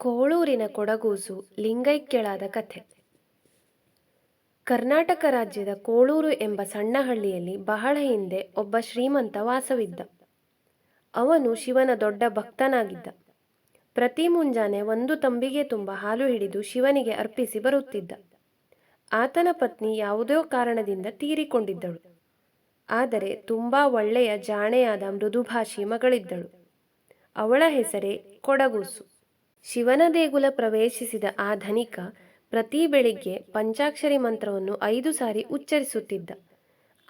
ಕೋಳೂರಿನ ಕೊಡಗೂಸು ಲಿಂಗೈಕ್ಯಳಾದ ಕಥೆ. ಕರ್ನಾಟಕ ರಾಜ್ಯದ ಕೋಳೂರು ಎಂಬ ಸಣ್ಣ ಹಳ್ಳಿಯಲ್ಲಿ ಬಹಳ ಹಿಂದೆ ಒಬ್ಬ ಶ್ರೀಮಂತ ವಾಸವಿದ್ದ. ಅವನು ಶಿವನ ದೊಡ್ಡ ಭಕ್ತನಾಗಿದ್ದ. ಪ್ರತಿ ಮುಂಜಾನೆ ಒಂದು ತಂಬಿಗೆ ತುಂಬ ಹಾಲು ಹಿಡಿದು ಶಿವನಿಗೆ ಅರ್ಪಿಸಿ ಬರುತ್ತಿದ್ದ. ಆತನ ಪತ್ನಿ ಯಾವುದೋ ಕಾರಣದಿಂದ ತೀರಿಕೊಂಡಿದ್ದಳು. ಆದರೆ ತುಂಬಾ ಒಳ್ಳೆಯ ಜಾಣೆಯಾದ ಮೃದುಭಾಷಿ ಮಗಳಿದ್ದಳು. ಅವಳ ಹೆಸರೇ ಕೊಡಗೂಸು. ಶಿವನ ದೇಗುಲ ಪ್ರವೇಶಿಸಿದ ಆ ಧನಿಕ ಪ್ರತಿ ಬೆಳಿಗ್ಗೆ ಪಂಚಾಕ್ಷರಿ ಮಂತ್ರವನ್ನು ಐದು ಸಾರಿ ಉಚ್ಚರಿಸುತ್ತಿದ್ದ.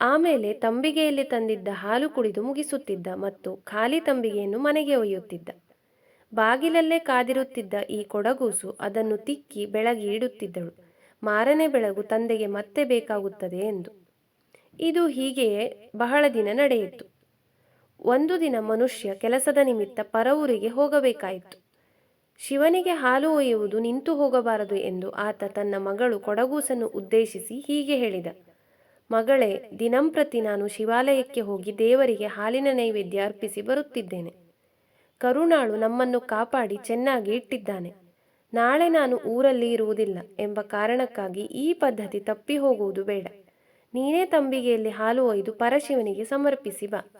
ಆಮೇಲೆ ತಂಬಿಗೆಯಲ್ಲಿ ತಂದಿದ್ದ ಹಾಲು ಕುಡಿದು ಮುಗಿಸುತ್ತಿದ್ದ ಮತ್ತು ಖಾಲಿ ತಂಬಿಗೆಯನ್ನು ಮನೆಗೆ ಒಯ್ಯುತ್ತಿದ್ದ. ಬಾಗಿಲಲ್ಲೇ ಕಾದಿರುತ್ತಿದ್ದ ಈ ಕೊಡಗೂಸು ಅದನ್ನು ತಿಕ್ಕಿ ಬೆಳಗಿ ಇಡುತ್ತಿದ್ದಳು. ಮಾರನೇ ಬೆಳಗು ತಂದೆಗೆ ಮತ್ತೆ ಬೇಕಾಗುತ್ತದೆ ಎಂದು. ಇದು ಹೀಗೆಯೇ ಬಹಳ ದಿನ ನಡೆಯಿತು. ಒಂದು ದಿನ ಮನುಷ್ಯ ಕೆಲಸದ ನಿಮಿತ್ತ ಪರವೂರಿಗೆ ಹೋಗಬೇಕಾಯಿತು. ಶಿವನಿಗೆ ಹಾಲು ಒಯ್ಯುವುದು ನಿಂತು ಹೋಗಬಾರದು ಎಂದು ಆತ ತನ್ನ ಮಗಳು ಕೊಡಗೂಸನ್ನು ಉದ್ದೇಶಿಸಿ ಹೀಗೆ ಹೇಳಿದ. ಮಗಳೇ ದಿನಂಪ್ರತಿ ನಾನು ಶಿವಾಲಯಕ್ಕೆ ಹೋಗಿ ದೇವರಿಗೆ ಹಾಲಿನ ನೈವೇದ್ಯ ಅರ್ಪಿಸಿ ಬರುತ್ತಿದ್ದೇನೆ. ಕರುಣಾಳು ನಮ್ಮನ್ನು ಕಾಪಾಡಿ ಚೆನ್ನಾಗಿ ಇಟ್ಟಿದ್ದಾನೆ. ನಾಳೆ ನಾನು ಊರಲ್ಲಿ ಇರುವುದಿಲ್ಲ ಎಂಬ ಕಾರಣಕ್ಕಾಗಿ ಈ ಪದ್ಧತಿ ತಪ್ಪಿ ಹೋಗುವುದು ಬೇಡ. ನೀನೇ ತಂಬಿಗೆಯಲ್ಲಿ ಹಾಲು ಒಯ್ದು ಪರಶಿವನಿಗೆ ಸಮರ್ಪಿಸಿ ಬಾ.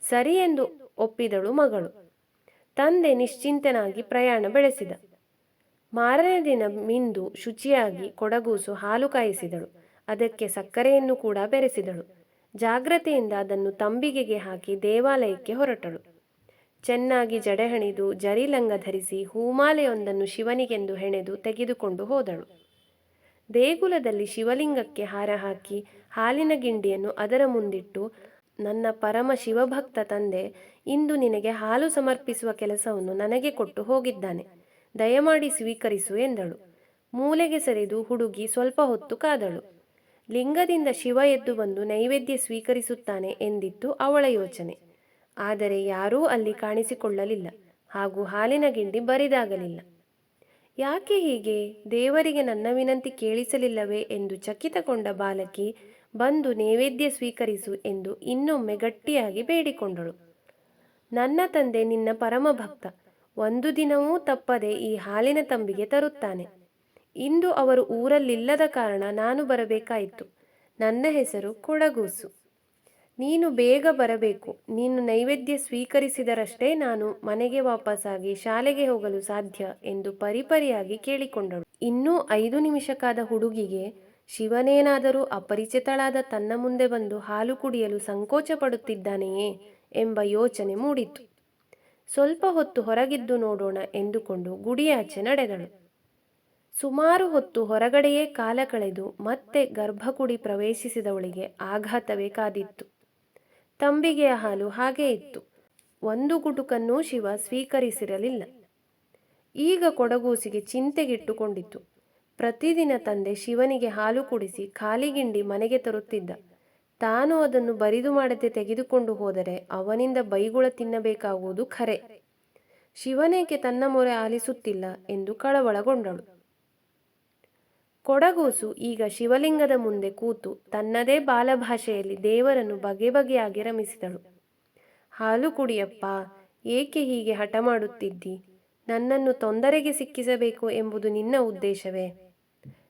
ಸರಿ ಎಂದು ಒಪ್ಪಿದಳು ಮಗಳು. ತಂದೆ ನಿಶ್ಚಿಂತನಾಗಿ ಪ್ರಯಾಣ ಬೆಳೆಸಿದ. ಮಾರನೇ ದಿನ ಮಿಂದು ಶುಚಿಯಾಗಿ ಕೊಡಗೂಸು ಹಾಲು ಕಾಯಿಸಿದಳು. ಅದಕ್ಕೆ ಸಕ್ಕರೆಯನ್ನು ಕೂಡ ಬೆರೆಸಿದಳು. ಜಾಗ್ರತೆಯಿಂದ ಅದನ್ನು ತಂಬಿಗೆಗೆ ಹಾಕಿ ದೇವಾಲಯಕ್ಕೆ ಹೊರಟಳು. ಚೆನ್ನಾಗಿ ಜಡೆಹಣಿದು ಜರಿಲಂಗ ಧರಿಸಿ ಹೂಮಾಲೆಯೊಂದನ್ನು ಶಿವನಿಗೆಂದು ಹೆಣೆದು ತೆಗೆದುಕೊಂಡು ಹೋದಳು. ದೇಗುಲದಲ್ಲಿ ಶಿವಲಿಂಗಕ್ಕೆ ಹಾರ ಹಾಕಿ ಹಾಲಿನ ಗಿಂಡಿಯನ್ನು ಅದರ ಮುಂದಿಟ್ಟು, ನನ್ನ ಪರಮ ಶಿವಭಕ್ತ ತಂದೆ ಇಂದು ನಿನಗೆ ಹಾಲು ಸಮರ್ಪಿಸುವ ಕೆಲಸವನ್ನು ನನಗೆ ಕೊಟ್ಟು ಹೋಗಿದ್ದಾನೆ. ದಯಮಾಡಿ ಸ್ವೀಕರಿಸು ಎಂದಳು. ಮೂಲೆಗೆ ಸರಿದು ಹುಡುಗಿ ಸ್ವಲ್ಪ ಹೊತ್ತು ಕಾದಳು. ಲಿಂಗದಿಂದ ಶಿವ ಎದ್ದು ಬಂದು ನೈವೇದ್ಯ ಸ್ವೀಕರಿಸುತ್ತಾನೆ ಎಂದಿತ್ತು ಅವಳ ಯೋಚನೆ. ಆದರೆ ಯಾರೂ ಅಲ್ಲಿ ಕಾಣಿಸಿಕೊಳ್ಳಲಿಲ್ಲ ಹಾಗೂ ಹಾಲಿನ ಗಿಂಡಿ ಬರಿದಾಗಲಿಲ್ಲ. ಯಾಕೆ ಹೀಗೆ? ದೇವರಿಗೆ ನನ್ನ ವಿನಂತಿ ಕೇಳಿಸಲಿಲ್ಲವೇ ಎಂದು ಚಕಿತಗೊಂಡ ಬಾಲಕಿ ಬಂದು ನೈವೇದ್ಯ ಸ್ವೀಕರಿಸು ಎಂದು ಇನ್ನೊಮ್ಮೆ ಗಟ್ಟಿಯಾಗಿ ಬೇಡಿಕೊಂಡಳು. ನನ್ನ ತಂದೆ ನಿನ್ನ ಪರಮ ಭಕ್ತ ಒಂದು ದಿನವೂ ತಪ್ಪದೆ ಈ ಹಾಲಿನ ತಂಬಿಗೆ ತರುತ್ತಾನೆ. ಇಂದು ಅವರು ಊರಲ್ಲಿಲ್ಲದ ಕಾರಣ ನಾನು ಬರಬೇಕಾಯಿತು. ನನ್ನ ಹೆಸರು ಕೊಡಗೂಸು. ನೀನು ಬೇಗ ಬರಬೇಕು. ನೀನು ನೈವೇದ್ಯ ಸ್ವೀಕರಿಸಿದರಷ್ಟೇ ನಾನು ಮನೆಗೆ ವಾಪಸ್ಸಾಗಿ ಶಾಲೆಗೆ ಹೋಗಲು ಸಾಧ್ಯ ಎಂದು ಪರಿಪರಿಯಾಗಿ ಕೇಳಿಕೊಂಡಳು. ಇನ್ನೂ ಐದು ನಿಮಿಷಕ್ಕಾದ ಹುಡುಗಿಗೆ ಶಿವನೇನಾದರೂ ಅಪರಿಚಿತಳಾದ ತನ್ನ ಮುಂದೆ ಬಂದು ಹಾಲು ಕುಡಿಯಲು ಸಂಕೋಚ ಪಡುತ್ತಿದ್ದಾನೆಯೇ ಎಂಬ ಯೋಚನೆ ಮೂಡಿತು. ಸ್ವಲ್ಪ ಹೊತ್ತು ಹೊರಗಿದ್ದು ನೋಡೋಣ ಎಂದುಕೊಂಡು ಗುಡಿಯಾಚೆ ನಡೆದಳು. ಸುಮಾರು ಹೊತ್ತು ಹೊರಗಡೆಯೇ ಕಾಲ ಕಳೆದು ಮತ್ತೆ ಗರ್ಭಕುಡಿ ಪ್ರವೇಶಿಸಿದವಳಿಗೆ ಆಘಾತವೇ ಕಾದಿತ್ತು. ತಂಬಿಗೆಯ ಹಾಲು ಹಾಗೇ ಇತ್ತು. ಒಂದು ಗುಟುಕನ್ನೂ ಶಿವ ಸ್ವೀಕರಿಸಿರಲಿಲ್ಲ. ಈಗ ಕೊಡಗೂಸಿಗೆ ಚಿಂತೆಗಿಟ್ಟುಕೊಂಡಿತು ಪ್ರತಿದಿನ ತಂದೆ ಶಿವನಿಗೆ ಹಾಲು ಕುಡಿಸಿ ಖಾಲಿಗಿಂಡಿ ಮನೆಗೆ ತರುತ್ತಿದ್ದ. ತಾನು ಅದನ್ನು ಬರಿದು ಮಾಡದೆ ತೆಗೆದುಕೊಂಡು ಹೋದರೆ ಅವನಿಂದ ಬೈಗುಳ ತಿನ್ನಬೇಕಾಗುವುದು ಖರೆ. ಶಿವನೇಕೆ ತನ್ನ ಮೊರೆ ಆಲಿಸುತ್ತಿಲ್ಲ ಎಂದು ಕಳವಳಗೊಂಡಳು. ಕೊಡಗೂಸು ಈಗ ಶಿವಲಿಂಗದ ಮುಂದೆ ಕೂತು ತನ್ನದೇ ಬಾಲಭಾಷೆಯಲ್ಲಿ ದೇವರನ್ನು ಬಗೆ ಬಗೆಯಾಗಿ ರಮಿಸಿದಳು. ಹಾಲು ಕುಡಿಯಪ್ಪ, ಏಕೆ ಹೀಗೆ ಹಠ ಮಾಡುತ್ತಿದ್ದಿ ನನ್ನನ್ನು ತೊಂದರೆಗೆ ಸಿಕ್ಕಿಸಬೇಕು ಎಂಬುದು ನಿನ್ನ ಉದ್ದೇಶವೇ?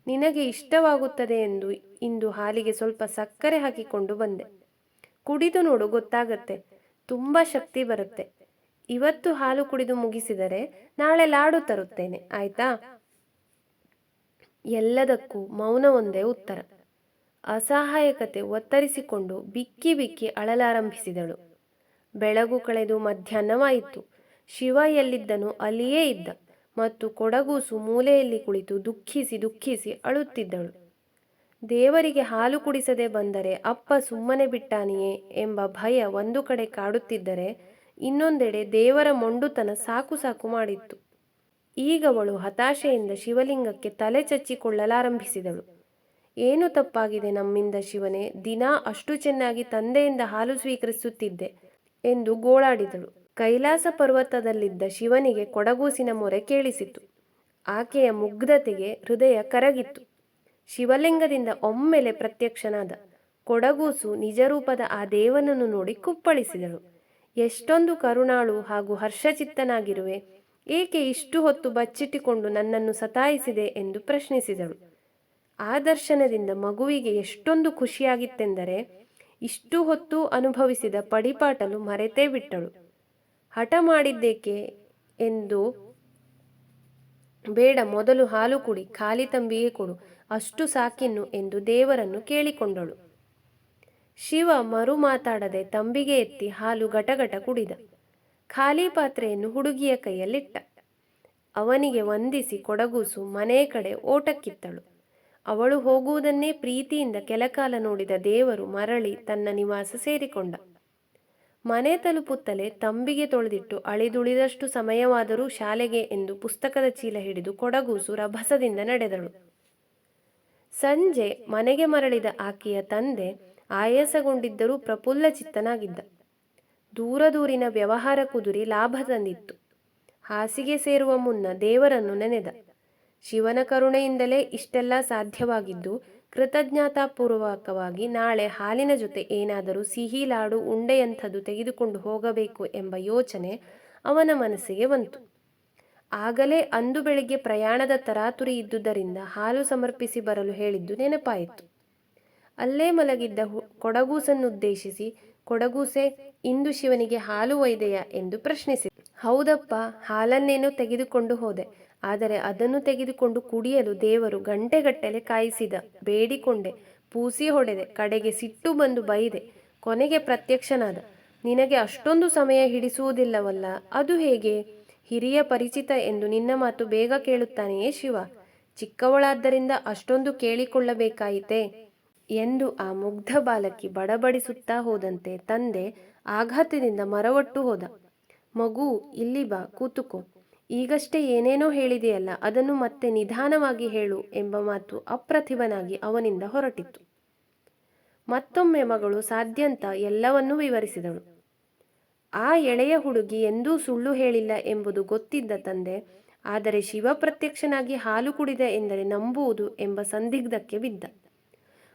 ನಿನಗೆ ಇಷ್ಟವಾಗುತ್ತದೆ ಎಂದು ಇಂದು ಹಾಲಿಗೆ ಸ್ವಲ್ಪ ಸಕ್ಕರೆ ಹಾಕಿಕೊಂಡು ಬಂದೆ. ಕುಡಿದು ನೋಡು, ಗೊತ್ತಾಗತ್ತೆ. ತುಂಬ ಶಕ್ತಿ ಬರುತ್ತೆ. ಇವತ್ತು ಹಾಲು ಕುಡಿದು ಮುಗಿಸಿದರೆ ನಾಳೆ ಲಾಡು ತರುತ್ತೇನೆ, ಆಯ್ತಾ? ಎಲ್ಲದಕ್ಕೂ ಮೌನವೊಂದೇ ಉತ್ತರ. ಅಸಹಾಯಕತೆ ಒತ್ತರಿಸಿಕೊಂಡು ಬಿಕ್ಕಿ ಬಿಕ್ಕಿ ಅಳಲಾರಂಭಿಸಿದಳು. ಬೆಳಗು ಕಳೆದು ಮಧ್ಯಾಹ್ನವಾಯಿತು. ಶಿವ ಎಲ್ಲಿದ್ದನು ಅಲ್ಲಿಯೇ ಇದ್ದ. ಮತ್ತು ಕೊಡಗೂಸು ಮೂಲೆಯಲ್ಲಿ ಕುಳಿತು ದುಃಖಿಸಿ ದುಃಖಿಸಿ ಅಳುತ್ತಿದ್ದಳು. ದೇವರಿಗೆ ಹಾಲು ಕುಡಿಸದೆ ಬಂದರೆ ಅಪ್ಪ ಸುಮ್ಮನೆ ಬಿಟ್ಟಾನೆಯೇ ಎಂಬ ಭಯ ಒಂದು ಕಡೆ ಕಾಡುತ್ತಿದ್ದರೆ ಇನ್ನೊಂದೆಡೆ ದೇವರ ಮೊಂಡುತನ ಸಾಕು ಸಾಕು ಮಾಡಿತ್ತು. ಈಗವಳು ಹತಾಶೆಯಿಂದ ಶಿವಲಿಂಗಕ್ಕೆ ತಲೆ ಚಚ್ಚಿಕೊಳ್ಳಲಾರಂಭಿಸಿದಳು. ಏನು ತಪ್ಪಾಗಿದೆ ನಮ್ಮಿಂದ ಶಿವನೇ, ದಿನಾ ಅಷ್ಟು ಚೆನ್ನಾಗಿ ತಂದೆಯಿಂದ ಹಾಲು ಸ್ವೀಕರಿಸುತ್ತಿದ್ದೆ ಎಂದು ಗೋಳಾಡಿದಳು. ಕೈಲಾಸ ಪರ್ವತದಲ್ಲಿದ್ದ ಶಿವನಿಗೆ ಕೊಡಗೂಸಿನ ಮೊರೆ ಕೇಳಿಸಿತು. ಆಕೆಯ ಮುಗ್ಧತೆಗೆ ಹೃದಯ ಕರಗಿತ್ತು. ಶಿವಲಿಂಗದಿಂದ ಒಮ್ಮೆಲೆ ಪ್ರತ್ಯಕ್ಷನಾದ ಕೊಡಗೂಸು ನಿಜರೂಪದ ಆ ದೇವನನ್ನು ನೋಡಿ ಕುಪ್ಪಳಿಸಿದಳು. ಎಷ್ಟೊಂದು ಕರುಣಾಳು ಹಾಗೂ ಹರ್ಷಚಿತ್ತನಾಗಿರುವೆ, ಏಕೆ ಇಷ್ಟು ಹೊತ್ತು ಬಚ್ಚಿಟ್ಟುಕೊಂಡು ನನ್ನನ್ನು ಸತಾಯಿಸಿದೆ ಎಂದು ಪ್ರಶ್ನಿಸಿದಳು. ಆ ದರ್ಶನದಿಂದ ಮಗುವಿಗೆ ಎಷ್ಟೊಂದು ಖುಷಿಯಾಗಿತ್ತೆಂದರೆ, ಇಷ್ಟು ಹೊತ್ತು ಅನುಭವಿಸಿದ ಪಡಿಪಾಟಲು ಮರೆತೇ ಬಿಟ್ಟಳು. ಹಠ ಮಾಡಿದ್ದೇಕೆ ಎಂದು ಬೇಡ, ಮೊದಲು ಹಾಲು ಕುಡಿ, ಖಾಲಿ ತಂಬಿಗೆ ಕೊಡು, ಅಷ್ಟು ಸಾಕಿನ್ನು ಎಂದು ದೇವರನ್ನು ಕೇಳಿಕೊಂಡಳು. ಶಿವ ಮರು ಮಾತಾಡದೆ ತಂಬಿಗೆ ಎತ್ತಿ ಹಾಲು ಗಟಗಟ ಕುಡಿದ. ಖಾಲಿ ಪಾತ್ರೆಯನ್ನು ಹುಡುಗಿಯ ಕೈಯಲ್ಲಿಟ್ಟ. ಅವನಿಗೆ ವಂದಿಸಿ ಕೊಡಗೂಸು ಮನೆ ಕಡೆ ಓಟಕ್ಕಿತ್ತಳು. ಅವಳು ಹೋಗುವುದನ್ನೇ ಪ್ರೀತಿಯಿಂದ ಕೆಲಕಾಲ ನೋಡಿದ ದೇವರು ಮರಳಿ ತನ್ನ ನಿವಾಸ ಸೇರಿಕೊಂಡ. ಮನೆ ತಲುಪುತ್ತಲೇ ತಂಬಿಗೆ ತೊಳೆದಿಟ್ಟು ಅಳಿದುಳಿದಷ್ಟು ಸಮಯವಾದರೂ ಶಾಲೆಗೆ ಎಂದು ಪುಸ್ತಕದ ಚೀಲ ಹಿಡಿದು ಕೊಡಗೂಸು ರಭಸದಿಂದ ನಡೆದಳು. ಸಂಜೆ ಮನೆಗೆ ಮರಳಿದ ಆಕೆಯ ತಂದೆ ಆಯಾಸಗೊಂಡಿದ್ದರೂ ಪ್ರಫುಲ್ಲ ಚಿತ್ತನಾಗಿದ್ದ. ದೂರ ದೂರಿನ ವ್ಯವಹಾರ ಕುದುರಿ ಲಾಭ ತಂದಿತ್ತು. ಹಾಸಿಗೆ ಸೇರುವ ಮುನ್ನ ದೇವರನ್ನು ನೆನೆದ. ಶಿವನ ಕರುಣೆಯಿಂದಲೇ ಇಷ್ಟೆಲ್ಲ ಸಾಧ್ಯವಾಗಿದ್ದು ಕೃತಜ್ಞತಾಪೂರ್ವಕವಾಗಿ ನಾಳೆ ಹಾಲಿನ ಜೊತೆ ಏನಾದರೂ ಸಿಹಿ ಲಾಡು ಉಂಡೆಯಂಥದ್ದು ತೆಗೆದುಕೊಂಡು ಹೋಗಬೇಕು ಎಂಬ ಯೋಚನೆ ಅವನ ಮನಸ್ಸಿಗೆ ಬಂತು. ಆಗಲೇ ಅಂದು ಬೆಳಿಗ್ಗೆ ಪ್ರಯಾಣದ ತರಾತುರಿ ಇದ್ದುದರಿಂದ ಹಾಲು ಸಮರ್ಪಿಸಿ ಬರಲು ಹೇಳಿದ್ದು ನೆನಪಾಯಿತು. ಅಲ್ಲೇ ಮಲಗಿದ್ದ ಕೊಡಗೂಸನ್ನುದ್ದೇಶಿಸಿ, ಕೊಡಗೂಸೆ, ಇಂದು ಶಿವನಿಗೆ ಹಾಲು ಒಯ್ದೆಯಾ? ಎಂದು ಪ್ರಶ್ನಿಸಿದೆ. ಹೌದಪ್ಪ, ಹಾಲನ್ನೇನು ತೆಗೆದುಕೊಂಡು ಹೋದೆ. ಆದರೆ ಅದನ್ನು ತೆಗೆದುಕೊಂಡು ಕುಡಿಯಲು ದೇವರು ಗಂಟೆಗಟ್ಟಲೆ ಕಾಯಿಸಿದ. ಬೇಡಿಕೊಂಡೆ. ಪೂಸಿ ಹೊಡೆದೆ. ಕಡೆಗೆ ಸಿಟ್ಟು ಬಂದು ಬೈದೆ. ಕೊನೆಗೆ ಪ್ರತ್ಯಕ್ಷನಾದ. ನಿನಗೆ ಅಷ್ಟೊಂದು ಸಮಯ ಹಿಡಿಸುವುದಿಲ್ಲವಲ್ಲ. ಅದು ಹೇಗೆ? ಹಿರಿಯ ಪರಿಚಿತ ಎಂದು ನಿನ್ನ ಮಾತು ಬೇಗ ಕೇಳುತ್ತಾನೆಯೇ ಶಿವ? ಚಿಕ್ಕವಳಾದ್ದರಿಂದ ಅಷ್ಟೊಂದು ಕೇಳಿಕೊಳ್ಳಬೇಕಾಯಿತೆ? ಎಂದು ಆ ಮುಗ್ಧ ಬಾಲಕಿ ಬಡಬಡಿಸುತ್ತಾ ಹೋದಂತೆ ತಂದೆ ಆಘಾತದಿಂದ ಮರವಟ್ಟು ಹೋದ. ಮಗು, ಇಲ್ಲಿ ಬಾ, ಕೂತುಕೋ. ಈಗಷ್ಟೇ ಏನೇನೋ ಹೇಳಿದೆಯಲ್ಲ, ಅದನ್ನು ಮತ್ತೆ ನಿಧಾನವಾಗಿ ಹೇಳು ಎಂಬ ಮಾತು ಅಪ್ರತಿಭನಾಗಿ ಅವನಿಂದ ಹೊರಟಿತು ಮತ್ತೊಮ್ಮೆ ಮಗಳು ಸಾಧ್ಯಂತ ಎಲ್ಲವನ್ನೂ ವಿವರಿಸಿದಳು. ಆ ಎಳೆಯ ಹುಡುಗಿ ಎಂದೂ ಸುಳ್ಳು ಹೇಳಿಲ್ಲ ಎಂಬುದು ಗೊತ್ತಿದ್ದ ತಂದೆ, ಆದರೆ ಶಿವ ಪ್ರತ್ಯಕ್ಷನಾಗಿ ಹಾಲು ಕುಡಿದ ಎಂದರೆ ನಂಬುವುದು ಎಂಬ ಸಂದಿಗ್ಧಕ್ಕೆ ಬಿದ್ದ.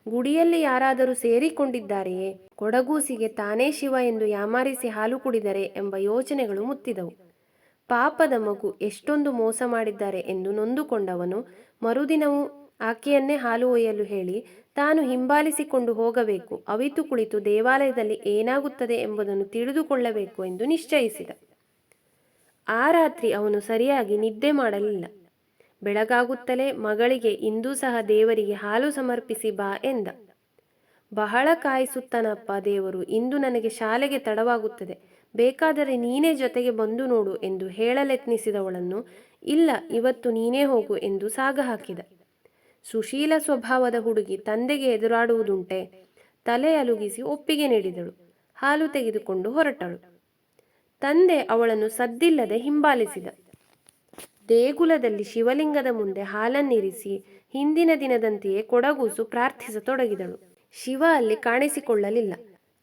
ಗುಡಿಯಲ್ಲಿ ಯಾರಾದರೂ ಸೇರಿಕೊಂಡಿದ್ದಾರೆಯೇ, ಕೊಡಗೂಸಿಗೆ ತಾನೇ ಶಿವ ಎಂದು ಯಾಮಾರಿಸಿ ಹಾಲು ಕುಡಿದರೆ ಎಂಬ ಯೋಚನೆಗಳು ಮುತ್ತಿದವು. ಪಾಪದ ಮಗು ಎಷ್ಟೊಂದು ಮೋಸ ಮಾಡಿದ್ದಾರೆ ಎಂದು ನೊಂದುಕೊಂಡವನು ಮರುದಿನವೂ ಆಕೆಯನ್ನೇ ಹಾಲು ಒಯ್ಯಲು ಹೇಳಿ, ತಾನು ಹಿಂಬಾಲಿಸಿಕೊಂಡು ಹೋಗಬೇಕು, ಅವಿತು ಕುಳಿತು ದೇವಾಲಯದಲ್ಲಿ ಏನಾಗುತ್ತದೆ ಎಂಬುದನ್ನು ತಿಳಿದುಕೊಳ್ಳಬೇಕು ಎಂದು ನಿಶ್ಚಯಿಸಿದ. ಆ ರಾತ್ರಿ ಅವನು ಸರಿಯಾಗಿ ನಿದ್ದೆ ಮಾಡಲಿಲ್ಲ. ಬೆಳಗಾಗುತ್ತಲೇ ಮಗಳಿಗೆ ಇಂದೂ ಸಹ ದೇವರಿಗೆ ಹಾಲು ಸಮರ್ಪಿಸಿ ಬಾ ಎಂದ. ಬಹಳ ಕಾಯಿಸುತ್ತಾನಪ್ಪ ದೇವರು, ಇಂದು ನನಗೆ ಶಾಲೆಗೆ ತಡವಾಗುತ್ತದೆ. ಬೇಕಾದರೆ ನೀನೇ ಜೊತೆಗೆ ಬಂದು ನೋಡು ಎಂದು ಹೇಳಲೆತ್ನಿಸಿದವಳನ್ನು, ಇಲ್ಲ, ಇವತ್ತು ನೀನೇ ಹೋಗು ಎಂದು ಸಾಗ ಹಾಕಿದ ಸುಶೀಲ ಸ್ವಭಾವದ ಹುಡುಗಿ ತಂದೆಗೆ ಎದುರಾಡುವುದುಂಟೆ. ತಲೆ ಅಲುಗಿಸಿ ಒಪ್ಪಿಗೆ ನೀಡಿದಳು. ಹಾಲು ತೆಗೆದುಕೊಂಡು ಹೊರಟಳು. ತಂದೆ ಅವಳನ್ನು ಸದ್ದಿಲ್ಲದೆ ಹಿಂಬಾಲಿಸಿದ. ದೇಗುಲದಲ್ಲಿ ಶಿವಲಿಂಗದ ಮುಂದೆ ಹಾಲನ್ನಿರಿಸಿ ಹಿಂದಿನ ದಿನದಂತೆಯೇ ಕೊಡಗೂಸು ಪ್ರಾರ್ಥಿಸತೊಡಗಿದಳು. ಶಿವ ಅಲ್ಲಿ ಕಾಣಿಸಿಕೊಳ್ಳಲಿಲ್ಲ.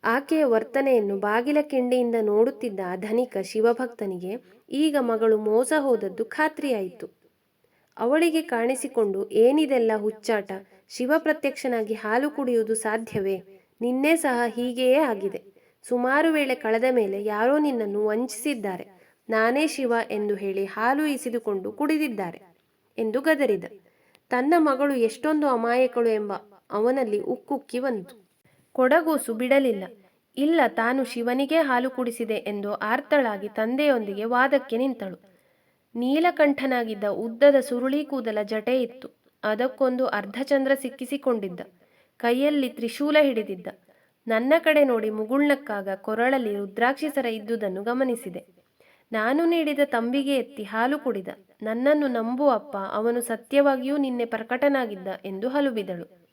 ಆಕೆಯ ವರ್ತನೆಯನ್ನು ಬಾಗಿಲ ಕಿಂಡಿಯಿಂದ ನೋಡುತ್ತಿದ್ದ ಆ ಧನಿಕ ಶಿವಭಕ್ತನಿಗೆ, ಈಗ ಮಗಳು ಮೋಸ ಹೋದದ್ದು ಖಾತ್ರಿಯಾಯಿತು. ಅವಳಿಗೆ ಕಾಣಿಸಿಕೊಂಡು, ಏನಿದೆಲ್ಲ ಹುಚ್ಚಾಟ, ಶಿವ ಪ್ರತ್ಯಕ್ಷನಾಗಿ ಹಾಲು ಕುಡಿಯುವುದು ಸಾಧ್ಯವೇ? ನಿನ್ನೆ ಸಹ ಹೀಗೆಯೇ ಆಗಿದೆ. ಸುಮಾರು ವೇಳೆ ಕಳೆದ ಮೇಲೆ ಯಾರೋ ನಿನ್ನನ್ನು ವಂಚಿಸಿದ್ದಾರೆ. ನಾನೇ ಶಿವ ಎಂದು ಹೇಳಿ ಹಾಲು ಇಸಿದುಕೊಂಡು ಕುಡಿದಿದ್ದಾರೆ ಎಂದು ಗದರಿದ. ತನ್ನ ಮಗಳು ಎಷ್ಟೊಂದು ಅಮಾಯಕಳು ಎಂಬ ಅವನಲ್ಲಿ ಉಕ್ಕುಕ್ಕಿ ಬಂತು. ಕೊಡಗೂಸು ಬಿಡಲಿಲ್ಲ. ಇಲ್ಲ, ತಾನು ಶಿವನಿಗೆ ಹಾಲು ಕುಡಿಸಿದೆ ಎಂದು ಆರ್ತಳಾಗಿ ತಂದೆಯೊಂದಿಗೆ ವಾದಕ್ಕೆ ನಿಂತಳು. ನೀಲಕಂಠನಾಗಿದ್ದ ಉದ್ದದ ಸುರುಳಿ ಕೂದಲ ಜಟೆ ಇತ್ತು. ಅದಕ್ಕೊಂದು ಅರ್ಧಚಂದ್ರ ಸಿಕ್ಕಿಸಿಕೊಂಡಿದ್ದ. ಕೈಯಲ್ಲಿ ತ್ರಿಶೂಲ ಹಿಡಿದಿದ್ದ. ನನ್ನ ಕಡೆ ನೋಡಿ ಮುಗುಳ್ನಕ್ಕಾಗ ಕೊರಳಲ್ಲಿ ರುದ್ರಾಕ್ಷಿ ಸರ ಇದ್ದುದನ್ನು ಗಮನಿಸಿದೆ. ನಾನು ನೀಡಿದ ತಂಬಿಗೆ ಎತ್ತಿ ಹಾಲು ಕುಡಿದ. ನನ್ನನ್ನು ನಂಬು ಅಪ್ಪ ಅವನು ಸತ್ಯವಾಗಿಯೂ ನಿನ್ನೆ ಪ್ರಕಟನಾಗಿದ್ದ ಎಂದು ಹಲುಬಿದಳು.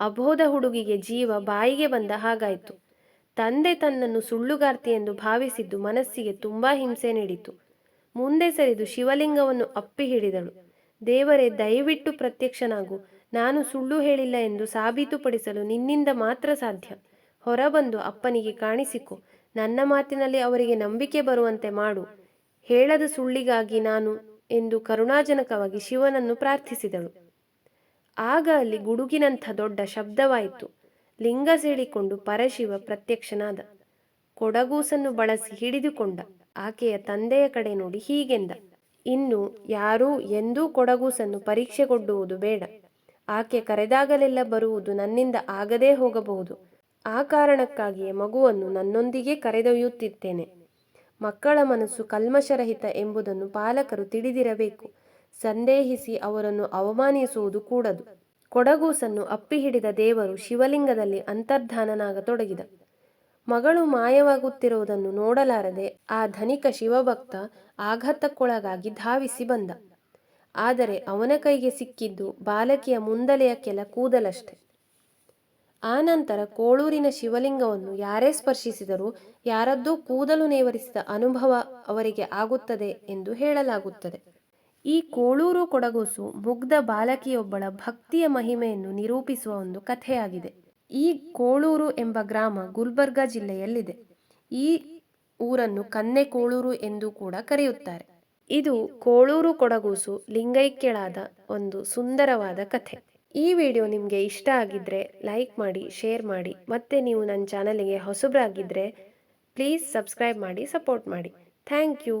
ಅಬೋಧ ಹುಡುಗಿಗೆ ಜೀವ ಬಾಯಿಗೆ ಬಂದ ಹಾಗಾಯಿತು. ತಂದೆ ತನ್ನನ್ನು ಸುಳ್ಳುಗಾರ್ತಿ ಎಂದು ಭಾವಿಸಿದ್ದು ಮನಸ್ಸಿಗೆ ತುಂಬಾ ಹಿಂಸೆ ನೀಡಿತು. ಮುಂದೆ ಸರಿದು ಶಿವಲಿಂಗವನ್ನು ಅಪ್ಪಿ ಹಿಡಿದಳು. ದೇವರೇ, ದಯವಿಟ್ಟು ಪ್ರತ್ಯಕ್ಷನಾಗು. ನಾನು ಸುಳ್ಳು ಹೇಳಿಲ್ಲ ಎಂದು ಸಾಬೀತುಪಡಿಸಲು ನಿನ್ನಿಂದ ಮಾತ್ರ ಸಾಧ್ಯ. ಹೊರಬಂದು ಅಪ್ಪನಿಗೆ ಕಾಣಿಸಿಕೊ. ನನ್ನ ಮಾತಿನಲ್ಲಿ ಅವರಿಗೆ ನಂಬಿಕೆ ಬರುವಂತೆ ಮಾಡು. ಹೇಳದ ಸುಳ್ಳಿಗಾಗಿ ನಾನು ಎಂದು ಕರುಣಾಜನಕವಾಗಿ ಶಿವನನ್ನು ಪ್ರಾರ್ಥಿಸಿದಳು. ಆಗ ಅಲ್ಲಿ ಗುಡುಗಿನಂಥ ದೊಡ್ಡ ಶಬ್ದವಾಯಿತು. ಲಿಂಗ ಸೇಳಿಕೊಂಡು ಪರಶಿವ ಪ್ರತ್ಯಕ್ಷನಾದ. ಕೊಡಗೂಸನ್ನು ಬಳಸಿ ಹಿಡಿದುಕೊಂಡ. ಆಕೆಯ ತಂದೆಯ ಕಡೆ ನೋಡಿ ಹೀಗೆಂದ. ಇನ್ನು ಯಾರೂ ಎಂದೂ ಕೊಡಗೂಸನ್ನು ಪರೀಕ್ಷೆಗೊಡ್ಡುವುದು ಬೇಡ. ಆಕೆ ಕರೆದಾಗಲೆಲ್ಲ ಬರುವುದು ನನ್ನಿಂದ ಆಗದೇ ಹೋಗಬಹುದು. ಆ ಕಾರಣಕ್ಕಾಗಿಯೇ ಮಗುವನ್ನು ನನ್ನೊಂದಿಗೆ ಕರೆದೊಯ್ಯುತ್ತಿದ್ದೇನೆ. ಮಕ್ಕಳ ಮನಸ್ಸು ಕಲ್ಮಶರಹಿತ ಎಂಬುದನ್ನು ಪಾಲಕರು ತಿಳಿದಿರಬೇಕು. ಸಂದೇಹಿಸಿ ಅವರನ್ನು ಅವಮಾನಿಸುವುದು ಕೂಡದು. ಕೊಡಗೂಸನ್ನು ಅಪ್ಪಿ ಹಿಡಿದ ದೇವರು ಶಿವಲಿಂಗದಲ್ಲಿ ಅಂತರ್ಧಾನನಾಗತೊಡಗಿದ. ಮಗಳು ಮಾಯವಾಗುತ್ತಿರುವುದನ್ನು ನೋಡಲಾರದೆ ಆ ಧನಿಕ ಶಿವಭಕ್ತ ಆಘಾತಕ್ಕೊಳಗಾಗಿ ಧಾವಿಸಿ ಬಂದ. ಆದರೆ ಅವನ ಕೈಗೆ ಸಿಕ್ಕಿದ್ದು ಬಾಲಕಿಯ ಮುಂದಲೆಯ ಕೆಲ ಕೂದಲಷ್ಟೆ. ಆನಂತರ ಕೋಳೂರಿನ ಶಿವಲಿಂಗವನ್ನು ಯಾರೇ ಸ್ಪರ್ಶಿಸಿದರೂ ಯಾರದ್ದೋ ಕೂದಲು ನೇವರಿಸಿದ ಅನುಭವ ಅವರಿಗೆ ಆಗುತ್ತದೆ ಎಂದು ಹೇಳಲಾಗುತ್ತದೆ. ಈ ಕೋಳೂರು ಕೊಡಗೂಸು ಮುಗ್ಧ ಬಾಲಕಿಯೊಬ್ಬಳ ಭಕ್ತಿಯ ಮಹಿಮೆಯನ್ನು ನಿರೂಪಿಸುವ ಒಂದು ಕಥೆಯಾಗಿದೆ. ಈ ಕೋಳೂರು ಎಂಬ ಗ್ರಾಮ ಗುಲ್ಬರ್ಗಾ ಜಿಲ್ಲೆಯಲ್ಲಿದೆ. ಈ ಊರನ್ನು ಕನ್ನೆ ಕೋಳೂರು ಎಂದು ಕೂಡ ಕರೆಯುತ್ತಾರೆ. ಇದು ಕೋಳೂರು ಕೊಡಗೂಸು ಲಿಂಗೈಕ್ಯಳಾದ ಒಂದು ಸುಂದರವಾದ ಕಥೆ. ಈ ವಿಡಿಯೋ ನಿಮಗೆ ಇಷ್ಟ ಆಗಿದ್ರೆ ಲೈಕ್ ಮಾಡಿ, ಶೇರ್ ಮಾಡಿ, ಮತ್ತೆ ನೀವು ನನ್ನ ಚಾನಲಿಗೆ ಹೊಸಬರಾಗಿದ್ದರೆ ಪ್ಲೀಸ್ ಸಬ್ಸ್ಕ್ರೈಬ್ ಮಾಡಿ, ಸಪೋರ್ಟ್ ಮಾಡಿ. Thank you.